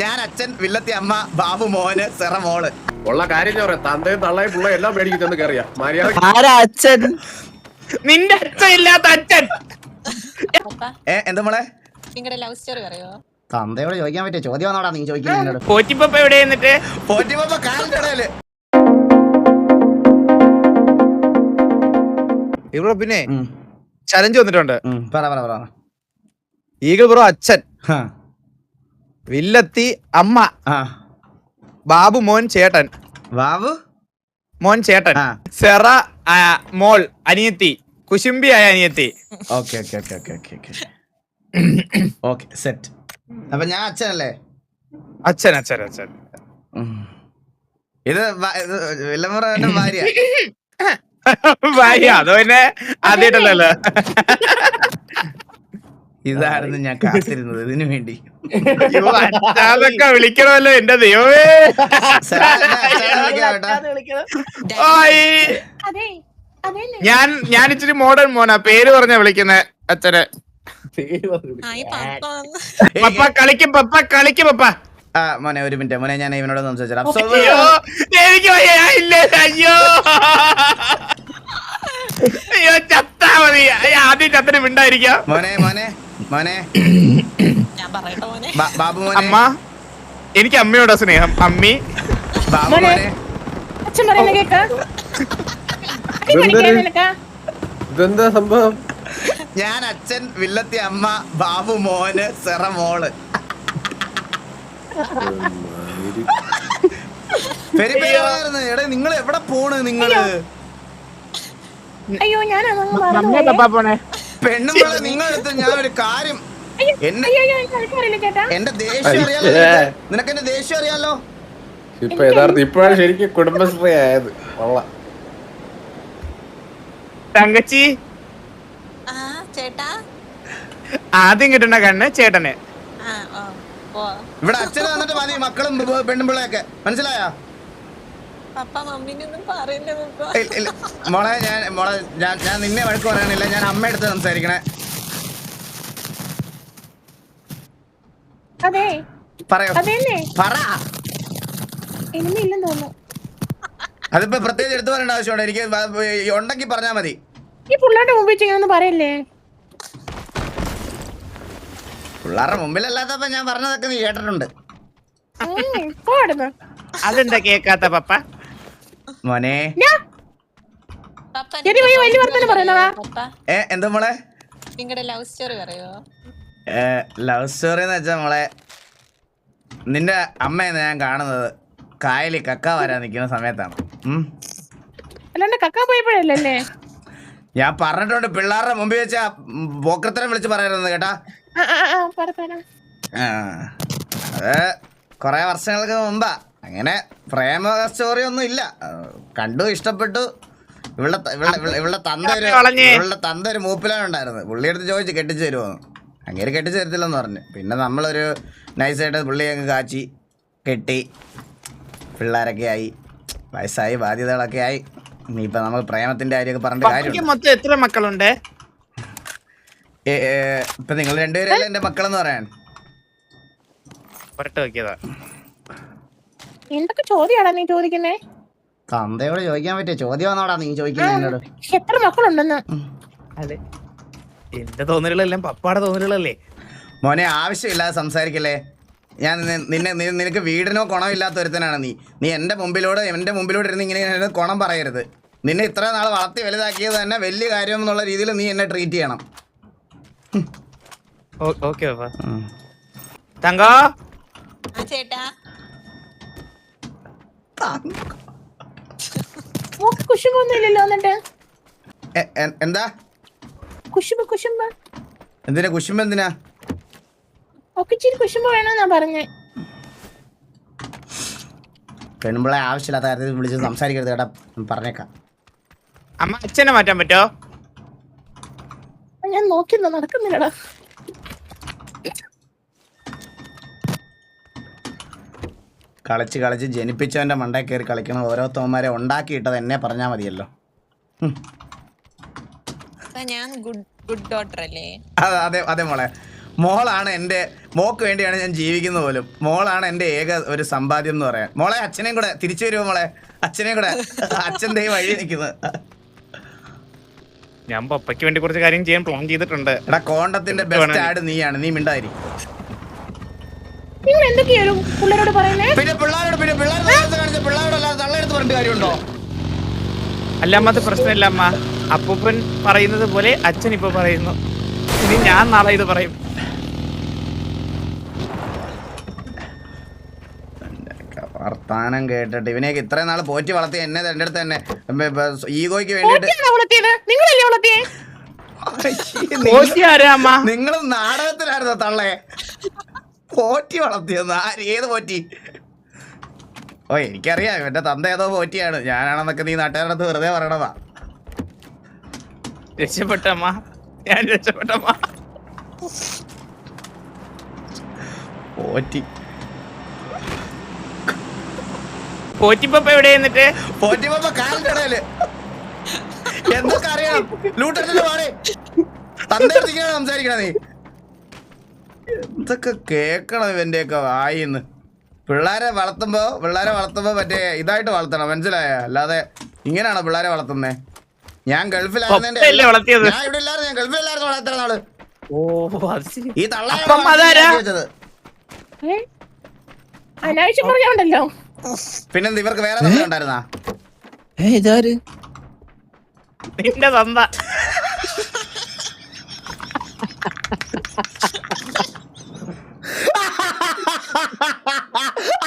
ഞാൻ അച്ഛൻ വില്ലത്തി അമ്മ ബാബു മോന് സെറ മോൾ. ഉള്ള കാര്യം ഞാൻ പറയാം. തന്തയും തള്ളയും പിള്ള എല്ലാം മേടിക്കും ചെന്ന് കയറിയാ മര്യാദ ആരാ അച്ഛൻ? നിന്റെ അച്ഛൻ. ഇല്ലാത്ത അച്ഛൻ ഏ എന്താ മോളെ? നിങ്ങളുടെ ലവ് സ്റ്റോറി പറയോ? തന്തയോട് ചോദിക്കാൻ പറ്റിയ ചോദ്യം വന്നോടാ നീ ചോദിക്കുന്നത് എന്നോട്. പോറ്റിപ്പപ്പ എവിടെ എന്നിട്ട്? പോറ്റിപ്പോ കാലിന്റെ ഇടയിൽ ഇവിടെ പിന്നെ ഉം, ചലഞ്ച് വന്നിട്ടുണ്ട്. ഉം, പറ പറ പറ. ഈഗിൾ ബ്രോ അച്ഛൻ. ഹാ, വില്ലത്തി അമ്മ. ആ. ബാബു മോൻ ചേട്ടൻ. ബാബു? മോൻ ചേട്ടൻ. സെറ മോൾ അനിയത്തി. കുശുംബിയായ അനിയത്തി. Okay okay okay okay okay okay. Okay set അപ്പൊ ഞാൻ അച്ഛനല്ലേ? അച്ഛൻ അച്ഛൻ അച്ഛൻ. ഇത് വില്ലമുറ ഇത് വില്ലമുറന്റെ ഭാര്യ. ഭാര്യ അതോ പിന്നെ ആദ്യമായിട്ടല്ലോ ഇതായിരുന്നു ഞാൻ കാത്തിരുന്നത് ഇതിനു വേണ്ടി. അതൊക്കെ വിളിക്കണമല്ലോ എന്റെ ദൈവമേ. ഞാൻ ഞാൻ ഇച്ചിരി മോഡേൺ മോനാ. പേര് പറഞ്ഞ വിളിക്കുന്നെ അച്ഛനെ. ആ ഈ പപ്പ. കളിക്കും പപ്പ കളിക്കും പപ്പ. ആ മോനെ ഒരു മിനിറ്റ് മോനെ ഞാൻ ഇവനോട് സംസാരിച്ചു മോനെ മോനെ മോനെ. പറയട്ടെ മോനെ. ബ- ബാബു മോനെ അമ്മ എനിക്ക് അമ്മയോടാ സ്നേഹം. അമ്മി. ബാബു മോനെ അച്ഛൻ പറയുന്ന കേക്കാ. ഇതെന്താ സംഭവം? ഞാൻ അച്ഛൻ വില്ലത്തി അമ്മ ബാബു മോന് സെറ മോൾ. പെരി. എടാ നിങ്ങൾ എവിടെ പോണ് നിങ്ങൾ? അയ്യോ. ഞാൻ അതങ്ങ് നിങ്ങളെടുത്ത് മറന്നുപോയി. പപ്പ പോണേ പെണ്ണുമ്പളെ നിങ്ങളടുത്ത് ഞാൻ ഒരു കാര്യം അയ്യോ, അയ്യോ അയ്യോ എനിക്ക് അറിയില്ല ചേട്ടാ. എന്റെ ദേഷ്യം അറിയാലോ അയ്യേ. നിനക്ക്? നിനക്ക് എന്റെ ദേഷ്യം അറിയാലോ? ഇപ്പൊ യഥാർത്ഥം ഇപ്പോഴാണ് ശരിക്കും കുടുംബശ്രീ ആയത്. കൊള്ള. തങ്കച്ചി. ആ ചേട്ടാ. ആദ്യം കിട്ടുന്ന കണ്ണ് ചേട്ടനെ. ആ ഓ ഓ ഇവിടെ അച്ഛൻ വന്നിട്ട് മതി മക്കളും ബ- പെണ്ണുമ്പിള്ളയൊക്കെ. മനസ്സിലായോ. മോളെ ഞാൻ മോളെ ഞാൻ ഞാൻ നിന്നെ വഴക്ക് പറയാനില്ല. ഞാൻ അമ്മയെടുത്ത് സംസാരിക്കണേ. അതെ. പറയോ. പറ. ഇന്നില്ലെന്ന് തോന്നുന്നു. അതിപ്പോ പ്രത്യേകിച്ച് എടുത്തു പറയേണ്ട ആവശ്യമുണ്ട്. എനിക്ക് ഉണ്ടെങ്കിൽ പറഞ്ഞാ മതി. ഈ പിള്ളേരുടെ മുമ്പിൽ ചെയ്യാന്ന് പറയല്ലേ? പിള്ളേരുടെ മുമ്പിലല്ലാത്തപ്പോ ഞാൻ പറഞ്ഞതൊക്കെ നീ കേട്ടിട്ടുണ്ട്. അതെന്താ കേക്കാത്ത പപ്പ? മോനെ. എന്താ മോളെ? നിങ്ങളുടെ ലവ് സ്റ്റോറി പറയോ? ലവ് സ്റ്റോറി എന്ന് വെച്ചാൽ മോളെ നിന്റെ അമ്മയെന്ന് ഞാൻ കാണുന്നത്? കായലിൽ കക്ക വരാൻ നിൽക്കുന്ന സമയത്താണ്. അല്ലാണ്ട് കക്ക പോയപ്പോഴല്ലേ? ഞാൻ പറഞ്ഞിട്ടുണ്ട് പിള്ളേരുടെ മുമ്പിൽ വെച്ചാ പോക്കത്തരം വിളിച്ച് പറയരുത് കേട്ടാ. ആ ആ ആ പറ പറ. ആ, അത് കുറെ വർഷങ്ങൾക്ക് മുമ്പാ. അങ്ങനെ പ്രേമ സ്റ്റോറി ഒന്നും ഇല്ല. കണ്ടു ഇഷ്ടപ്പെട്ടു. ഇവിടെ ഇവിടെ ഇവിടെ തന്തൊരു ഇവിടെ തന്ത ഒരു വളഞ്ഞേ. പുള്ളിയെടുത്ത് തന്ത ഒരു ചോദിച്ചു കെട്ടിച്ചു തരുമോ അങ്ങനെ കെട്ടി ചേർത്തില്ലെന്ന് പറഞ്ഞു. പിന്നെ നമ്മളൊരു നൈസായിട്ട് പുള്ളി അങ്ങ് കാച്ചി കെട്ടി പിള്ളേരൊക്കെ ആയി വയസ്സായി ബാധ്യതകളൊക്കെ ആയി. ഇനിയിപ്പോ നമ്മൾ പ്രേമത്തിന്റെ കാര്യമൊക്കെ പറഞ്ഞിട്ട് കാര്യം മൊത്തം എത്ര മക്കളുണ്ട്? ഇപ്പൊ നിങ്ങൾ രണ്ടുപേരല്ലേ എന്റെ മക്കളെന്ന് പറയാൻ? നോക്കിയതാ. എന്തൊക്കെ ചോദ്യമാടാ നീ ചോദിക്കുന്നേ? തന്തയോട് ചോദിക്കാൻ പറ്റിയ ചോദ്യമാണോടാ നീ ചോദിക്കുന്നത് എത്ര മക്കളുണ്ടെന്ന്? അതെ. എന്റെ തോന്നലുകളെല്ലാം പപ്പാടെ തോന്നലുകളല്ലേ? മോനെ ആവശ്യമില്ലാതെ സംസാരിക്കല്ലേ? ഞാൻ നിന്നെ- നിനക്ക് വീടിനോ കുണോ ഇല്ലാത്ത ഒരുത്തനാണ് നീ. നീ എന്റെ മുമ്പിലൂടെ എന്റെ മുമ്പിലൂടെ ഇരുന്ന് ഇങ്ങനെ കുണം പറയരുത്. നിന്നെ ഇത്ര നാൾ വളർത്തി വലുതാക്കിയത് തന്നെ വലിയ കാര്യം എന്നുള്ള രീതിയിൽ നീ എന്നെ ട്രീറ്റ് ചെയ്യണം. ഓക്കെ തങ്കോ? ചേട്ടാ. എന്നിട്ട്? എന്താ? കുശുമ്പ് കുശുമ്പ്. എന്തിനാ കുശുമ്പ് എന്തിനാ? ഒക്കെ ഇച്ചിരി കുശുമ്പ് വേണമെന്നാ പറഞ്ഞേ. പെൺപിള്ളെ ആവശ്യമില്ലാത്ത കാര്യത്തിൽ വിളിച്ച് സംസാരിക്കരുത് കേട്ടാ. പറഞ്ഞേക്കാം. അമ്മ അച്ഛനെ മാറ്റാൻ പറ്റോ? ഞാൻ നോക്കിന്നോ നടക്കുന്നില്ലടാ. കളിച്ച് കളിച്ച് ജനിപ്പിച്ചവന്റെ മണ്ടേ കയറി കളിക്കുന്ന ഓരോ തോമാരെ ഉണ്ടാക്കിയിട്ടത് എന്നെ പറഞ്ഞാൽ മതിയല്ലോ. ഞാൻ ഗുഡ് ഗുഡ് ഡോട്ടർ അല്ലേ? അതെ അതെ മോളെ. മോളാണ് എന്റെ മോക്ക് വേണ്ടിയാണ് ഞാൻ ജീവിക്കുന്നത് പോലും. മോളാണ് എന്റെ ഏക ഒരു സമ്പാദ്യം എന്ന് പറയാൻ. മോളെ അച്ഛനെയും കൂടെ തിരിച്ചു വരുമോ മോളെ? അച്ഛനെയും കൂടെ. അച്ഛൻ ദൈവം വഴി നിൽക്കുന്നത് ഞാൻ പപ്പയ്ക്ക് വേണ്ടി കുറച്ച് കാര്യം ചെയ്യാൻ പ്ലാൻ ചെയ്തിട്ടുണ്ട്. എടാ കോണ്ടത്തിന്റെ ബെസ്റ്റ് ആഡ് നീയാണ്. നീ മിണ്ടായി പിന്നെ പിള്ളേരോട് പറയുന്നേ? പിന്നെ പിള്ളേരോട് പിള്ളേരോട് പിള്ളേരുടെ കാണിച്ച പിള്ളേരോടല്ലാതെ തള്ളെടുത്ത് പറഞ്ഞിട്ട് കാര്യമുണ്ടോ? അല്ല അമ്മ അത് പ്രശ്നമില്ല അമ്മ. അപ്പൂപ്പൻ പറയുന്നത് പോലെ അച്ഛൻ ഇപ്പൊ പറയുന്നു. ഇനി ഞാൻ നാളെ ഇത് പറയും. വർത്താനം കേട്ടിട്ട് ഇവനെയൊക്കെ ഇത്രയും നാൾ പോറ്റി വളർത്തി എന്നെ എന്റെ അടുത്ത് തന്നെ. ഈഗോയ്ക്ക് അമ്മ? നിങ്ങൾ നാടകത്തിലായിരുന്നോ തള്ളേ? പോറ്റി വളർത്തിയെന്ന്. ഏത് പോറ്റി? ഓ എനിക്കറിയാം. എന്റെ തന്ത ഏതോ പോറ്റിയാണ്. ഞാനാണെന്നൊക്കെ നീ നാട്ടുകാരുടെ അടുത്ത് വെറുതെ പറയണതാ. രക്ഷപ്പെട്ടമ്മ. ഞാൻ രക്ഷപ്പെട്ടമ്മ. പോറ്റി. പോറ്റിപ്പപ്പ എവിടെ എന്നിട്ട്? പോറ്റിപ്പപ്പ കാലിന്റെ ഇടയിൽ എന്തൊക്കെ അറിയാം? ലൂട്ടത്തിന്റെ പാടേ സംസാരിക്കണ നീ എന്തൊക്കെ കേക്കണം ഇവന്റെയൊക്കെ വായിന്ന്. പിള്ളേരെ വളർത്തുമ്പോ പിള്ളേരെ വളർത്തുമ്പോ മറ്റേ ഇതായിട്ട് വളർത്തണം മനസ്സിലായ? അല്ലാതെ ഇങ്ങനെയാണോ പിള്ളേരെ വളർത്തുന്നേ? ഞാൻ വളർത്തിയത്? ഞാൻ ഇവിടെ ഇല്ലായിരുന്നു ഞാൻ ഗൾഫിലായിരുന്നു വളർത്തുന്ന ഈ? അനാവശ്യം പിന്നെന്ത് ഇവർക്ക് വേറെ ഉണ്ടായിരുന്നാ? നിന്റെ തന്ത.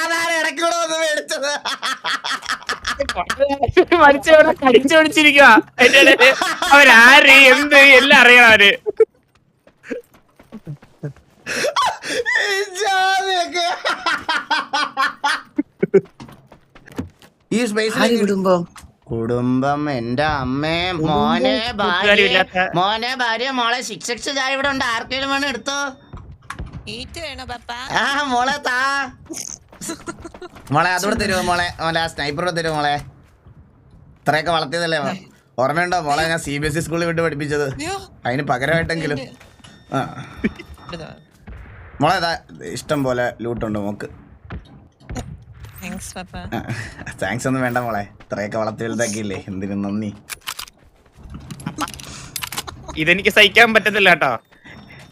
അതാണ് ഇടയ്ക്കൂടെ വന്ന് മേടിച്ചത്. മരിച്ചവിടെ കടിച്ചു പിടിച്ചിരിക്കുക എന്റെ ഇടയിൽ അവരാര് എന്ത് എല്ലാം അറിയണം അവർ. ഈ സ്പേസ് സ്പേസിൽ കുടുംബം കുടുംബം എന്റെ അമ്മേ മോനെ ഭാര്യ. മോനെ ഭാര്യ മോളെ ശിക്ഷ ചായ ഇവിടെ ഉണ്ട്. ആർക്കെങ്കിലും വേണം എടുത്തോ? ആ മോളെ താ. മോളെ അതോടെ തരുമോ മോളെ? മോളെ ആ സ്നൈപ്പറോട് തരുമോ മോളെ? ഇത്രയൊക്കെ വളർത്തിയതല്ലേ? ഓർമ്മയുണ്ടോ മോളെ ഞാൻ സി ബി എസ് ഇ സ്കൂളിൽ വിട്ട് പഠിപ്പിച്ചത്? അതിന് പകരമായിട്ടെങ്കിലും. ആ. മോളെ ഇഷ്ടം പോലെ ലൂട്ടുണ്ട് മോക്ക്. താങ്ക്സ് പപ്പ. താങ്ക്സ് ഒന്നും വേണ്ട മോളെ. ഇത്രയൊക്കെ വളർത്തി വലുതാക്കിയില്ലേ? എന്തിനും നന്ദി. ഇതെനിക്ക് സഹിക്കാൻ പറ്റത്തില്ല കേട്ടോ.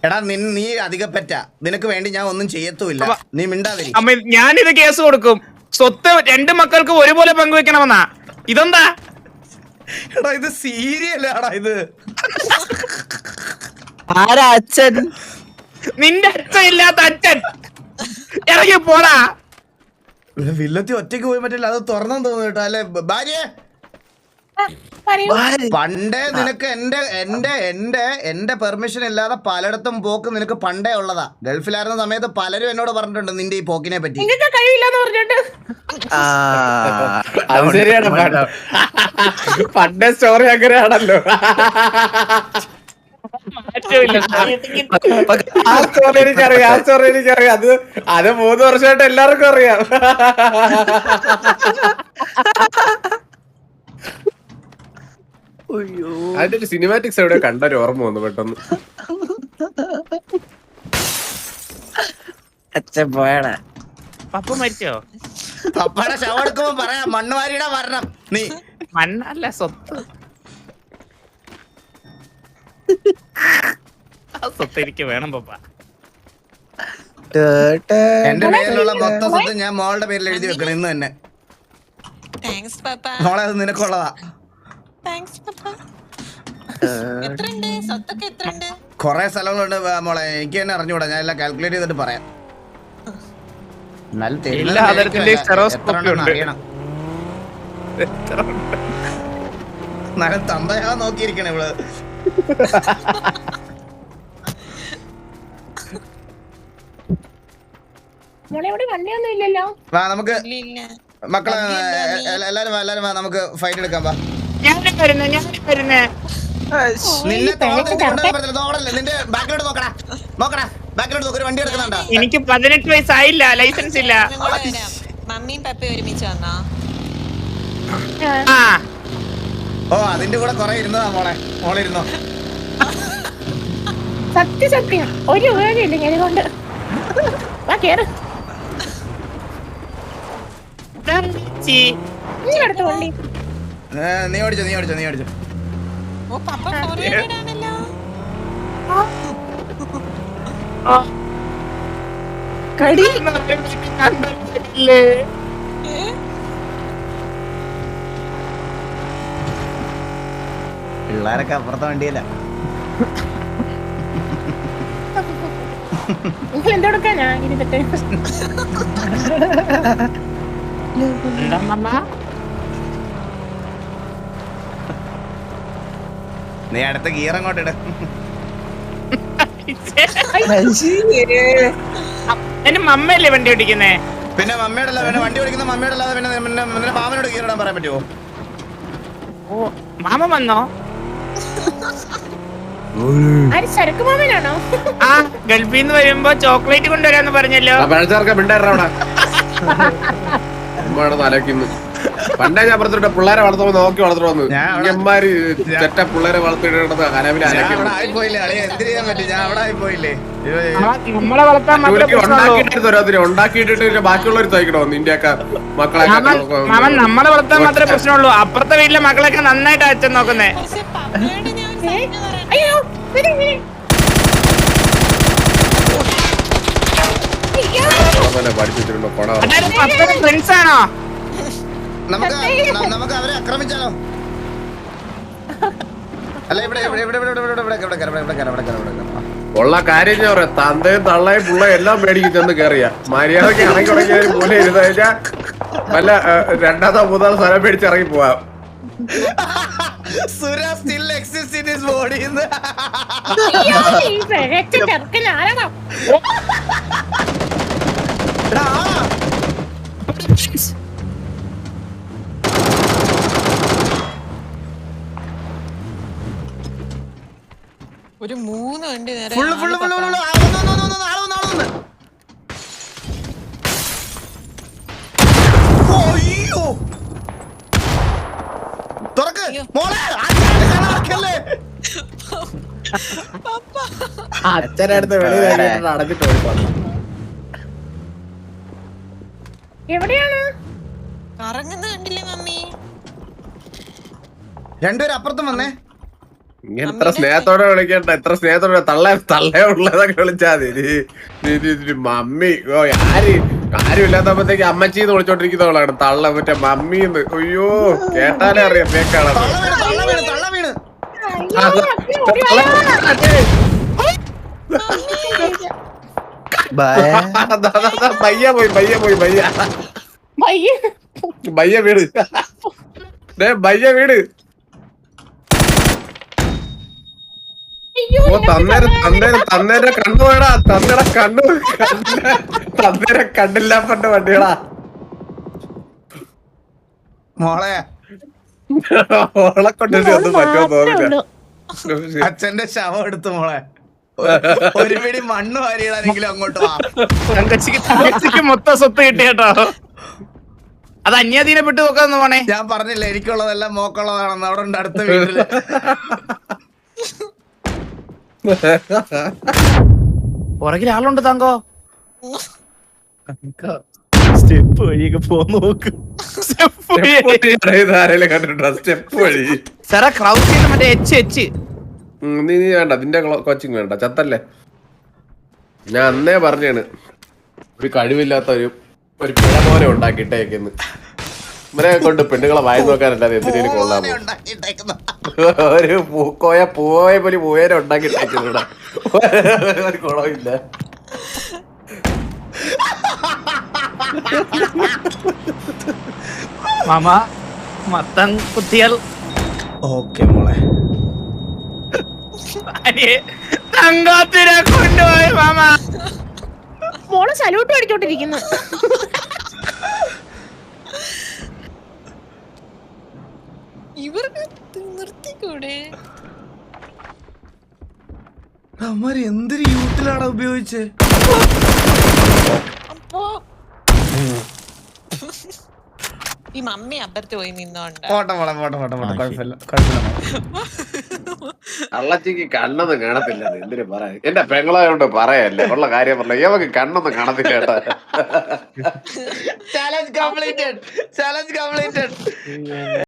എടാ നിൻ നീ അധികപ്പറ്റ നിനക്ക് വേണ്ടി ഞാൻ ഒന്നും ചെയ്യത്തുമില്ല. നീ മിണ്ടാതിരി. അമ്മ ഞാനിത് കേസ് കൊടുക്കും. സ്വത്ത് രണ്ട് മക്കൾക്ക് ഒരുപോലെ പങ്കുവെക്കണമെന്നാ. ഇതെന്താ? എടാ ഇത് സീരിയലാടാ ഇത്. ആരാ അച്ഛൻ? നിന്റെ അച്ഛൻ ഇല്ലാത്ത അച്ഛൻ. ഇറങ്ങി പോടാ വില്ലത്തി ഒറ്റയ്ക്ക് പോയി പറ്റില്ല അത് തുറന്നു തോന്നുന്നു കേട്ടോ അല്ലെ? ഭാര്യ? പണ്ടേ നിനക്ക് എന്റെ എന്റെ എന്റെ എന്റെ പെർമിഷൻ ഇല്ലാതെ പലയിടത്തും പോക്ക് നിനക്ക് പണ്ടേ ഉള്ളതാ. ഗൾഫിലായിരുന്ന സമയത്ത് പലരും എന്നോട് പറഞ്ഞിട്ടുണ്ട് നിന്റെ ഈ പോക്കിനെ പറ്റി. അത് ശരിയാണ്. പണ്ടേ സ്റ്റോറി അങ്ങനെയാണല്ലോ. മാറ്റമില്ല. ആ സ്റ്റോറി എനിക്കറിയാം ആ സ്റ്റോറി എനിക്കറിയാം. അത് അത് മൂന്ന് വർഷമായിട്ട് എല്ലാവർക്കും അറിയാം. അതിന്റെ ഒരു സിനിമാറ്റിക്സ് എവിടെ കണ്ടൊരു ഓർമ്മ വന്നു പെട്ടെന്ന്. അച്ഛൻ പോയടാ. പപ്പ മരിച്ചോ? പപ്പയുടെ ശവം എടുക്കുമ്പോ പറയാം മണ്ണുവാരിയുടെ മരണം. നീ. മണ്ണല്ല സ്വത്ത്. ആ സ്വത്ത് എനിക്ക് വേണം പപ്പ. എന്റെ പേരിലുള്ള മൊത്തം സ്വത്ത് ഞാൻ മോളുടെ പേരിൽ എഴുതി വെക്കണം ഇന്ന് തന്നെ. Thanks papa. മോളെ അത് നിനക്കുള്ളതാ. താങ്ക്സ് പപ്പ എത്രയുണ്ട്? സ്വത്തൊക്കെ എത്രയുണ്ട്? കൊറേ സ്ഥലങ്ങളുണ്ട് മോളെ. എനിക്ക് തന്നെ അറിഞ്ഞൂടാ ഞാൻ എല്ലാം കാൽക്കുലേറ്റ് ചെയ്തിട്ട് പറയാം. എന്നാലും എല്ലാ തരത്തിലെയും ഉണ്ട്. അറിയണം. എന്നാലും തന്തയാ നോക്കിയിരിക്കണേ ഇവൾ. ഇവിടെ വണ്ടിയൊന്നും വാ നമുക്ക് മക്കളെ എല്ലാരും എല്ലാരും നമുക്ക് ഫൈറ്റ് എടുക്കാം വാ. വരുന്നേ നിന്നെ തോളത്തേക്ക് കൊണ്ടുവരാൻ പറ്റില്ല തോളല്ലേ നിന്റെ ബാക്കിലോട്ട് നോക്കടാ. നോക്കടാ. ബാക്കിലോട്ട് നോക്ക്. ഒരു വണ്ടി എടുക്കുന്നുണ്ടോ. എനിക്ക് പതിനെട്ട് വയസ്സായില്ല. ലൈസൻസ് ഇല്ല. ഞാനും കൂടെ വരാം മമ്മിയും പപ്പയും ഒരുമിച്ച് വന്നോ? ആ. ഓ അതിന്റെ കൂടെ കൊറേ ഇരുന്നതാ മോളെ. മോളെ ഇരുന്നോ സത്യ സത്യം ഒരു ഉപയോഗമില്ല ഞാൻ കൊണ്ട്. വാ കേറ്. അടുത്ത വണ്ടി. നീ ഓടിച്ചോ നീ ഓടിച്ചോ നീ ഓടിച്ചോ. പിള്ളേരൊക്കെ അപ്പുറത്തെ വണ്ടിയല്ല എന്തെടുക്കാ ഞാൻ ഇരുന്നിട്ട് നീ അടുത്ത ഗിയർ അങ്ങോട്ട് ഇട്. എന്റെ മമ്മയല്ലേ വണ്ടി ഓടിക്കുന്നേ? പിന്നെ മമ്മയുടെ അല്ല പിന്നെ വണ്ടി ഓടിക്കുന്ന മമ്മയുടെ അല്ലാതെ പിന്നെ പിന്നെ പിന്നെ മാമനോട് ഗിയർ ഇടാൻ പറയാൻ പറ്റുമോ ഓ മാമ വന്നോ? മാമനാണോ? ആ ഗൾഫിൽ നിന്ന് വരുമ്പോ ചോക്ലേറ്റ് കൊണ്ടുവരാന്ന് പറഞ്ഞല്ലോ. പഴച്ചാർക്ക അവിടെ. തലക്കിന്ന് പണ്ടേ ഞാൻ പറഞ്ഞിട്ട് പിള്ളേരെ വളർത്തുമ്പോ നോക്കി വളർത്തണമെന്ന്. ഞാൻമാര് ചെറ്റ പിള്ളേരെ വളർത്തിയിടേണ്ടത് മക്കളെ നമ്മളെ വളർത്താൻ മാത്രമേ പ്രശ്നമുള്ളൂ. അപ്പുറത്തെ വീട്ടിലെ മക്കളൊക്കെ നന്നായിട്ട് അച്ഛൻ നോക്കുന്നേ. അയ്യോ പഠിച്ചിട്ടുണ്ടോ കൊണ ഫ്രണ്ട്സ് ആണോ? നമുക്ക് അവരെ ആക്രമിച്ചാലോ? അല്ല ഇവിടെ ഇവിടെ ഇവിടെ ഇവിടെ ഇവിടെ ഇവിടെ ഇവിടെ ഇവിടെ ഇവിടെ ഇവിടെ ഇവിടെ ഉള്ള കാര്യം ഞാൻ പറയാം. തന്തയും തള്ളയും പുള്ള എല്ലാം മേടിക്കും ചെന്ന് കയറിയ മര്യാദയ്ക്ക് ഇറങ്ങി തുടങ്ങിയ പോലെ ഇരുന്ന് കഴിഞ്ഞാൽ വല്ല ഏഹ്, രണ്ടാമതോ മൂന്നാമതോ സ്ഥലം മേടിച്ച് ഇറങ്ങി പോവാം. സുര ഒരു മൂന്ന് വണ്ടി നേരെ എവിടെയാണ്? കറങ്ങുന്ന കണ്ടില്ലേ മമ്മി? രണ്ടുപേരും അപ്പുറത്തും വന്നേ. ഇങ്ങനെ എത്ര സ്നേഹത്തോടെ വിളിക്കണ്ട എത്ര സ്നേഹത്തോടെ തള്ള തള്ളേ ഉള്ളതൊക്കെ വിളിച്ചാ മമ്മി. ഓ ആര് ആരും ഇല്ലാത്തപ്പോഴത്തേക്ക് അമ്മച്ചി എന്ന് വിളിച്ചോണ്ടിരിക്കുന്നവളാണ്. തള്ള മറ്റേ മമ്മി എന്ന് അയ്യോ കേട്ടാലേ അറിയാം ഫേക്കാണ് പയ്യ പോയി പയ്യ പോയി പയ്യ. പയ്യ. വീട് ഡേ പയ്യ വീട് തന്നേരം തന്നേരം തന്നേരെ കണ്ണു വേടാ തന്നേരെ കണ്ണു തന്നേരെ കണ്ടില്ല പണ്ട് വണ്ടികളാ. മോളെ. മോളെ കൊണ്ടിട്ട് ഒന്നും പറ്റുമോ തോന്നില്ല അച്ഛന്റെ ശവം എടുത്തു മോളെ. ഒരു- പിടി മണ്ണ് വാരിയിടാനെങ്കിലും അങ്ങോട്ട് വാ. തങ്കച്ചിക്ക് തങ്കച്ചിക്ക് മൊത്തം സ്വത്ത് കിട്ടിയട്ടോ അത് അത് അന്യാധീനപ്പെട്ട് നോക്കാന്ന് പോണേ. ഞാൻ പറഞ്ഞില്ല എനിക്കുള്ളതെല്ലാം മോക്കുള്ളതാണെന്ന്. അവിടെ ഉണ്ട് അടുത്ത വീട്ടിൽ. പുറകിൽ ആളുണ്ട് തങ്കോ സ്റ്റെപ്പ് വഴിയൊക്കെ പോ നോക്ക്. സ്റ്റെപ്പ് വഴി. സാറാ ക്രൗഡ് ചെയ്യുന്ന മറ്റേ എച്ച് എച്ച് ഉം, നീ നീ വേണ്ട. നിന്റെ കോച്ചിങ് വേണ്ട. ചത്തല്ലേ? ഞാൻ അന്നേ പറഞ്ഞാണ്. ഒരു കഴിവില്ലാത്ത ഒരു ഒരു പിഴ പോലെ ഉണ്ടാക്കിയിട്ടേക്കുന്നു ഇവരെ കൊണ്ട് പെണ്ണുങ്ങളെ വായി നോക്കാനല്ലാതെ എന്തിനേലും കൊള്ളാമോ. ഒരു പൂക്കോയ പൂവോയ പോലെ പൂവേനെ ഉണ്ടാക്കിയിട്ടേക്കുന്നു ഒരു കുളമില്ല മാമ മത്തം കുത്തിയാൽ. ഓക്കെ മോളെ. തങ്കത്തിനെ കൊണ്ടുപോയി മാമ. മോൾ സല്യൂട്ട് അടിച്ചോണ്ടിരിക്കുന്നു. ഇവർക്ക് നിർത്തിക്കൂടെ? അമ്മര് എന്തൊരു യൂട്ടിലാണ് ഉപയോഗിച്ച്? അപ്പോ ഈ മമ്മി അപ്പുറത്ത് പോയി നിന്നോണ്ട? പോട്ടെ മോളെ പോട്ടെ പോട്ടെ പോട്ടെ. കുഴപ്പമില്ല കുഴപ്പമില്ല അള്ളച്ചിക്ക് കണ്ണൊന്നും കാണത്തില്ല എന്തിനു പറയാ? എന്റെ പെങ്ങളായോണ്ട് പറയല്ലേ ഉള്ള കാര്യം പറഞ്ഞ ഇവക്ക് കണ്ണൊന്നും കാണത്തില്ല കേട്ടാ. Challenge completed challenge completed